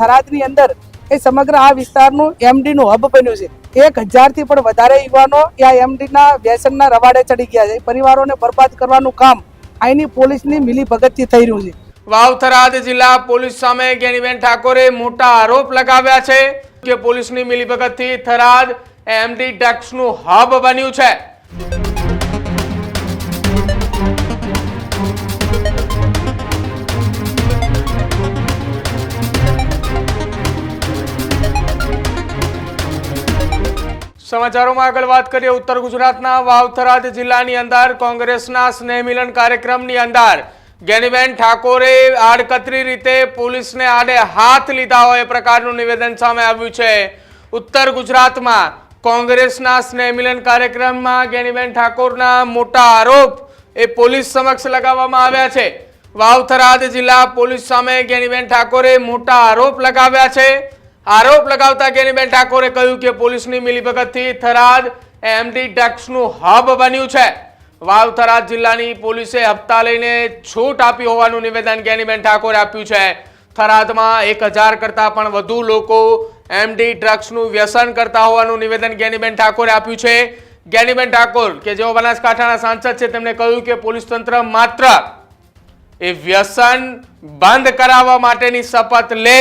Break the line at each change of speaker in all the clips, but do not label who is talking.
થરાદની અંદર એ સમગ્ર આ વિસ્તારનું એમડીનું હબ બન્યું છે. એક હજારથી પણ વધારે યુવાનો આ એમડીના વ્યસનના રવાડે ચડી ગયા છે. પરિવારોને બરબાદ કરવાનું કામ અહીંની પોલીસની મિલી ભગતથી થઈ રહ્યું છે.
વાવ થરાદ જિલ્લા પોલીસ સામે જ્ઞાનીબેન ઠાકોરે મોટા આરોપ લગાવ્યા છે કે પોલીસની મિલીભગતથી થરાદ એમડી ડ્રગ્સનું હબ બન્યું છે. સમાચારોમાં આગળ વાત કરીએ. ઉત્તર ગુજરાતના વાવથરાદ જિલ્લાની અંદર કોંગ્રેસના સ્નેહ મિલન કાર્યક્રમની અંદર જ્ઞાનીબેન ઠાકોરે આડકતરી રીતે પોલીસને આડે હાથ લીધા હોય એ પ્રકારનું નિવેદન સામે આવ્યું છે. ઉત્તર ગુજરાતમાં કોંગ્રેસના સ્નેહ મિલન કાર્યક્રમમાં જ્ઞાનીબેન ઠાકોરના મોટા આરોપ એ પોલીસ સમક્ષ લગાવવામાં આવ્યા છે. વાવથરાદ જિલ્લા પોલીસ સામે ગેનીબેન ઠાકોરે મોટા આરોપ લગાવ્યા છે. આરોપ લગાવતા જ્ઞાનીબેન ઠાકોરે કહ્યું કે પોલીસની મિલીભગતથી થરાદ એમડી ડ્રગ્સનું હબ બન્યું છે. વાવ થરાદ જિલ્લાની પોલીસે હપ્તા લઈને છૂટ આપી હોવાનું નિવેદન જ્ઞાનીબેન ઠાકોરે આપ્યું છે. થરાદમાં એક હજાર કરતાં પણ વધુ લોકો એમડી ડ્રગ્સનું વ્યસન કરતા હોવાનું નિવેદન જ્ઞાનીબેન ઠાકોરે આપ્યું છે. જ્ઞાનીબેન ઠાકોર, કે જેઓ બનાસકાંઠાના સાંસદ છે તેમણે કહ્યું કે પોલીસ તંત્ર માત્ર એ વ્યસન બંધ કરાવવા માટેની શપથ લે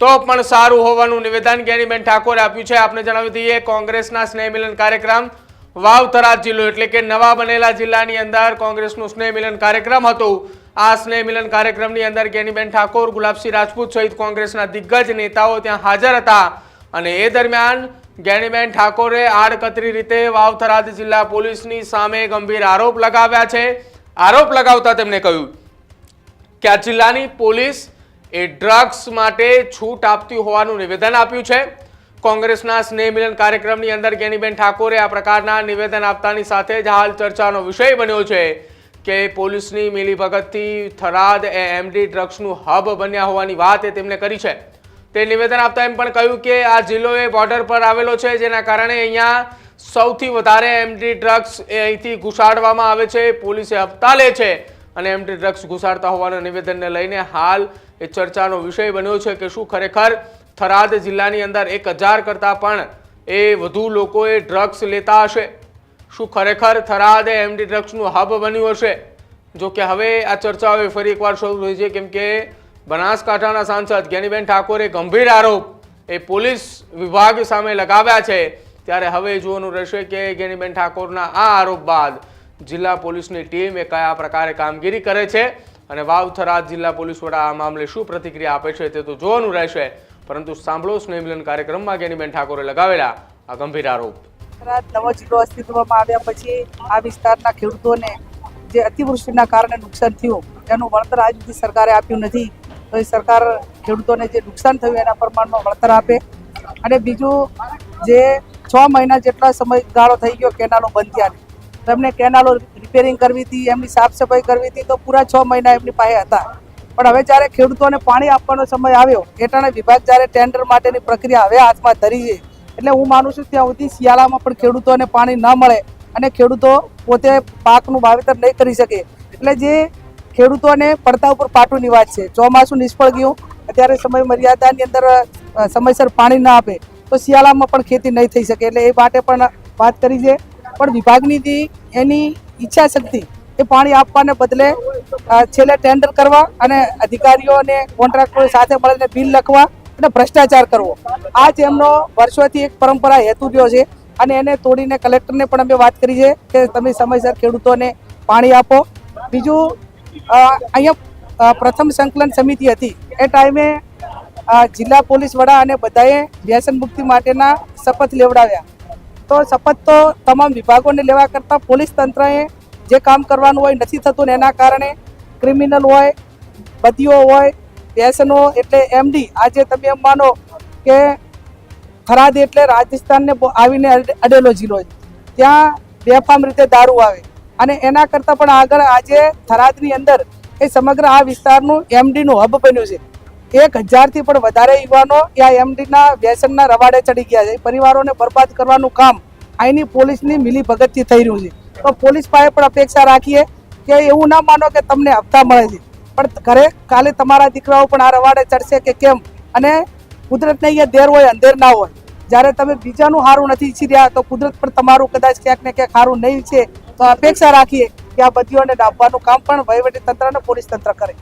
તો પણ સારું હોવાનું નિવેદન જ્ઞાનીબેન ઠાકોરે આપ્યું છે. આપને જણાવી દઈએ, કોંગ્રેસના સ્નેહ મિલન કાર્યક્રમ વાવ થરાદ જિલ્લો એટલે કે નવા બનેલા જિલ્લાની અંદર કોંગ્રેસનું સ્નેહ મિલન કાર્યક્રમ હતું. આ સ્નેહ મિલન કાર્યક્રમની અંદર જ્ઞાનીબેન ઠાકોર, ગુલાબસિંહ રાજપૂત સહિત કોંગ્રેસના દિગ્ગજ નેતાઓ ત્યાં હાજર હતા અને એ દરમિયાન જ્ઞાનીબેન ઠાકોરે આડકતરી રીતે વાવ થરાદ જિલ્લા પોલીસની સામે ગંભીર આરોપ લગાવ્યા છે. આરોપ લગાવતા તેમણે કહ્યું કે આ જિલ્લાની પોલીસ એ ડ્રગ્સ માટે છૂટ આપતી હોવાનું નિવેદન આપ્યું છે. કોંગ્રેસના સ્નેહ મિલન કાર્યક્રમની અંદર જ્ઞાનીબેન ઠાકોરે આ પ્રકારના નિવેદન આપતાની સાથે જ હાલ ચર્ચાનો વિષય બન્યો છે કે પોલીસની મિલીભગતથી થરાદ એ એમડી ડ્રગ્સનું હબ બન્યા હોવાની વાત એ તેમણે કરી છે. તે નિવેદન આપતા એમ પણ કહ્યું કે આ જિલ્લો એ બોર્ડર પર આવેલો છે, જેના કારણે અહીંયા સૌથી વધારે એમડી ડ્રગ્સ એ અહીંથી ઘુસાડવામાં આવે છે, પોલીસે હપ્તા લે છે અને એમટી ડ્રગ્સ ઘુસાડતા હોવાના નિવેદનને લઈને હાલ એ ચર્ચાનો વિષય બન્યો છે કે શું ખરેખર થરાદ જિલ્લાની અંદર એક હજાર કરતાં પણ એ વધુ લોકોએ ડ્રગ્સ લેતા હશે? શું ખરેખર થરાદ એ એમડી ડ્રગ્સનું હબ બન્યું હશે? જો કે હવે આ ચર્ચા હવે ફરી એકવાર શરૂ થઈ છે, કેમ કે બનાસકાંઠાના સાંસદ જ્ઞાનીબેન ઠાકોરે ગંભીર આરોપ એ પોલીસ વિભાગ સામે લગાવ્યા છે. ત્યારે હવે જોવાનું રહેશે કે જ્ઞાનીબેન ઠાકોરના આ આરોપ બાદ જિલ્લા પોલીસની ટીમ એ કયા પ્રકારે કામગીરી કરે છે અને વાવ થરાદ જિલ્લા પોલીસ વડા આ મામલે શું પ્રતિક્રિયા આપે છે તે તો જોવાનું રહેશે. પરંતુ સાંભળો સ્નેહમિલન કાર્યક્રમમાં જ્ઞાનીબેન ઠાકોરે લગાવેલા આ ગંભીર આરોપ.
થરાદ નવો જિલ્લો અસ્તિત્વમાં આવ્યા પછી આ વિસ્તારના ખેડૂતોને જે અતિવૃષ્ટિના કારણે નુકસાન થયું, એનું વળતર આજ સુધી સરકારે આપ્યું નથી. તો એ સરકાર ખેડૂતોને જે નુકસાન થયું એના પ્રમાણમાં વળતર આપે. અને બીજું, જે છ મહિના જેટલા સમયગાળો થઈ ગયો કેનાલો બંધ થયા તો એમને કેનાલો રિપેરિંગ કરવી હતી, એમની સાફ સફાઈ કરવી હતી, તો પૂરા છ મહિના એમની પાસે હતા. પણ હવે જ્યારે ખેડૂતોને પાણી આપવાનો સમય આવ્યો, એટાણે વિભાગ જ્યારે ટેન્ડર માટેની પ્રક્રિયા હવે હાથમાં ધરી છે. એટલે હું માનું છું ત્યાં સુધી શિયાળામાં પણ ખેડૂતોને પાણી ન મળે અને ખેડૂતો પોતે પાકનું વાવેતર નહીં કરી શકે. એટલે જે ખેડૂતોને પડતા ઉપર પાટું નિવાજ છે, ચોમાસું નિષ્ફળ ગયું, અત્યારે સમય મર્યાદાની અંદર સમયસર પાણી ના આપે, તો શિયાળામાં પણ ખેતી નહીં થઈ શકે. એટલે એ માટે પણ વાત કરી છે. પણ વિભાગની એની ઈચ્છા શક્તિ એ પાણી આપવાને બદલે છેલ્લે ટેન્ડર કરવા અને અધિકારીઓ અને કોન્ટ્રાક્ટરો સાથે મળીને બિલ લખવા અને ભ્રષ્ટાચાર કરવો. આ જ એમનો વર્ષોથી એક પરંપરા હેતુ રહ્યો છે અને એને તોડીને કલેક્ટરને પણ અમે વાત કરી છે કે તમે સમયસર ખેડૂતોને પાણી આપો. બીજું અહીંયા પ્રથમ સંકલન સમિતિ હતી. એ ટાઈમે જિલ્લા પોલીસ વડા અને બધાએ વ્યસન મુક્તિ માટેના શપથ લેવડાવ્યા. તો શપથ તો તમામ વિભાગોને લેવા કરતાં પોલીસ તંત્રએ જે કામ કરવાનું હોય, નથી થતું ને એના કારણે ક્રિમિનલ હોય, બદીઓ હોય, એસનો એટલે એમડી, આજે તમે એમ માનો કે થરાદ એટલે રાજસ્થાનને આવીને અડે- અડેલો જિલ્લો ત્યાં બેફામ રીતે દારૂ આવે. અને એના કરતાં પણ આગળ આજે થરાદની અંદર એ સમગ્ર આ વિસ્તારનું એમડીનું હબ બન્યું છે. એક હજારથી પણ વધારે યુવાનો આ એમડીના વ્યસનના રવાડે ચડી ગયા છે. પરિવારોને બરબાદ કરવાનું કામ અહીંની પોલીસની મિલી ભગતથી થઈ રહ્યું છે. તો પોલીસ પાસે પણ અપેક્ષા રાખીએ કે એવું ના માનો કે તમને હપ્તા મળે છે. પણ ઘરે કાલે તમારા દીકરાઓ પણ આ રવાડે ચડશે કે કેમ? અને કુદરતને અહીંયા દેર હોય, અંધેર ના હોય. જ્યારે તમે બીજાનું સારું નથી ઈચ્છી રહ્યા, તો કુદરત પણ તમારું કદાચ ક્યાંક ને ક્યાંક સારું નહીં છે તો અપેક્ષા રાખીએ કે આ બધીઓને ડાબવાનું કામ પણ વહીવટી તંત્ર અને પોલીસ તંત્ર કરે.